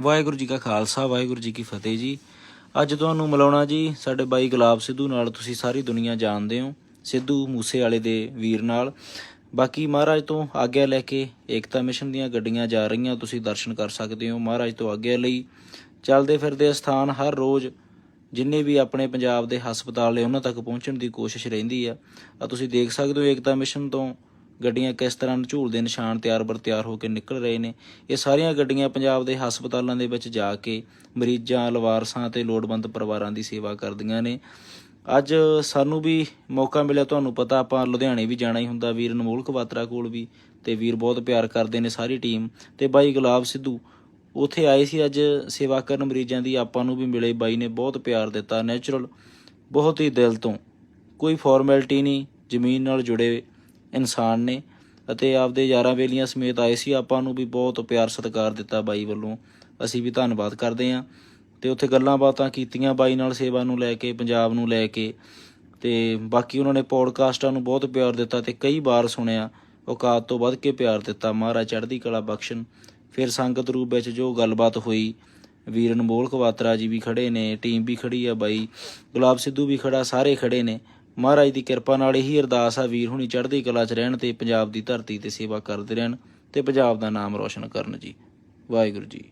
ਵਾਹਿਗੁਰੂ ਜੀ ਕਾ ਖਾਲਸਾ, ਵਾਹਿਗੁਰੂ ਜੀ ਕੀ ਫਤਿਹ ਜੀ। ਅੱਜ ਤੁਹਾਨੂੰ ਮਿਲਾਉਣਾ ਜੀ ਸਾਡੇ ਬਾਈ ਗੁਲਾਬ ਸਿੱਧੂ ਨਾਲ ਤੁਸੀਂ ਸਾਰੀ ਦੁਨੀਆ ਜਾਣਦੇ ਹੋ, ਸਿੱਧੂ ਮੂਸੇ ਵਾਲੇ ਦੇ ਵੀਰ ਨਾਲ। ਬਾਕੀ ਮਹਾਰਾਜ ਤੋਂ ਆਗਿਆ ਲੈ ਕੇ ਏਕਤਾ ਮਿਸ਼ਨ ਦੀਆਂ ਗੱਡੀਆਂ ਜਾ ਰਹੀਆਂ, ਤੁਸੀਂ ਦਰਸ਼ਨ ਕਰ ਸਕਦੇ ਹੋ ਮਹਾਰਾਜ ਤੋਂ ਆਗਿਆ ਲਈ। ਚੱਲਦੇ ਫਿਰਦੇ ਸਥਾਨ ਹਰ ਰੋਜ਼ ਜਿੰਨੇ ਵੀ ਆਪਣੇ ਪੰਜਾਬ ਦੇ ਹਸਪਤਾਲ ਨੇ, ਉਹਨਾਂ ਤੱਕ ਪਹੁੰਚਣ ਦੀ ਕੋਸ਼ਿਸ਼ ਰਹਿੰਦੀ ਆ। ਆ ਤੁਸੀਂ ਦੇਖ ਸਕਦੇ ਹੋ ਏਕਤਾ ਮਿਸ਼ਨ ਤੋਂ ਗੱਡੀਆਂ ਕਿਸ ਤਰ੍ਹਾਂ ਝੂਲ ਦੇ ਨਿਸ਼ਾਨ ਤਿਆਰ ਬਰ ਤਿਆਰ ਹੋ ਕੇ ਨਿਕਲ ਰਹੇ ਨੇ। ਇਹ ਸਾਰੀਆਂ ਗੱਡੀਆਂ ਪੰਜਾਬ ਦੇ ਹਸਪਤਾਲਾਂ ਦੇ ਵਿੱਚ ਜਾ ਕੇ ਮਰੀਜ਼ਾਂ, ਲਵਾਰਸਾਂ ਤੇ ਲੋੜਵੰਦ ਪਰਿਵਾਰਾਂ ਦੀ ਸੇਵਾ ਕਰਦੀਆਂ ਨੇ। ਅੱਜ ਸਾਨੂੰ ਵੀ ਮੌਕਾ ਮਿਲਿਆ, ਤੁਹਾਨੂੰ ਪਤਾ ਆਪਾਂ ਲੁਧਿਆਣੇ ਵੀ ਜਾਣਾ ਹੀ ਹੁੰਦਾ, ਵੀਰ ਅਨਮੋਲ ਕਵਾਤਰਾ ਕੋਲ ਵੀ ਤੇ ਵੀਰ ਬਹੁਤ ਪਿਆਰ ਕਰਦੇ ਨੇ ਸਾਰੀ ਟੀਮ ਤੇ ਬਾਈ ਗੁਲਾਬ ਸਿੱਧੂ, ਉਥੇ ਆਏ ਸੀ ਅੱਜ ਸੇਵਾ ਕਰਨ ਮਰੀਜ਼ਾਂ ਦੀ, ਆਪਾਂ ਨੂੰ ਵੀ ਮਿਲੇ ਬਾਈ ਨੇ ਬਹੁਤ ਪਿਆਰ ਦਿੱਤਾ, ਨੈਚੁਰਲ, ਬਹੁਤ ਹੀ ਦਿਲ ਤੋਂ, ਕੋਈ ਫਾਰਮੈਲਿਟੀ ਨਹੀਂ, ਜ਼ਮੀਨ ਨਾਲ ਜੁੜੇ ਇਨਸਾਨ ਨੇ ਅਤੇ ਆਪਦੇ ਯਾਰਾਂ ਵੇਲੀਆਂ ਸਮੇਤ ਆਏ ਸੀ। ਆਪਾਂ ਨੂੰ ਵੀ ਬਹੁਤ ਪਿਆਰ ਸਤਿਕਾਰ ਦਿੱਤਾ ਬਾਈ ਵੱਲੋਂ। ਅਸੀਂ ਵੀ ਧੰਨਵਾਦ ਕਰਦੇ ਹਾਂ ਤੇ ਉੱਥੇ ਗੱਲਾਂ ਬਾਤਾਂ ਕੀਤੀਆਂ ਬਾਈ ਨਾਲ ਸੇਵਾ ਨੂੰ ਲੈ ਕੇ, ਪੰਜਾਬ ਨੂੰ ਲੈ ਕੇ ਤੇ ਬਾਕੀ ਉਹਨਾਂ ਨੇ ਪੌਡਕਾਸਟਾਂ ਨੂੰ ਬਹੁਤ ਪਿਆਰ ਦਿੱਤਾ ਤੇ ਕਈ ਵਾਰ ਸੁਣਿਆ। ਔਕਾਤ ਤੋਂ ਵੱਧ ਕੇ ਪਿਆਰ ਦਿੱਤਾ। ਮਹਾਰਾਜ ਚੜ੍ਹਦੀ ਕਲਾ ਬਖਸ਼ਣ। ਫਿਰ ਸੰਗਤ ਰੂਪ ਵਿੱਚ ਜੋ ਗੱਲਬਾਤ ਹੋਈ ਵੀਰ ਅਨਮੋਲ ਕਵਾਤਰਾ ਜੀ ਵੀ ਖੜੇ ਨੇ, ਟੀਮ ਵੀ ਖੜੀ ਆ ਬਾਈ, ਗੁਲਾਬ ਸਿੱਧੂ ਵੀ ਖੜਾ, ਸਾਰੇ ਖੜੇ ਨੇ। ਮਹਾਰਾਜ ਦੀ ਕਿਰਪਾ ਨਾਲ ਇਹੀ ਅਰਦਾਸ ਆ ਵੀਰ ਹੁਣੀ ਚੜ੍ਹਦੀ ਕਲਾ 'ਚ ਰਹਿਣ ਤੇ ਪੰਜਾਬ ਦੀ ਧਰਤੀ ਤੇ ਸੇਵਾ ਕਰਦੇ ਰਹਿਣ ਤੇ ਪੰਜਾਬ ਦਾ ਨਾਮ ਰੋਸ਼ਨ ਕਰਨ ਜੀ। ਵਾਹਿਗੁਰੂ ਜੀ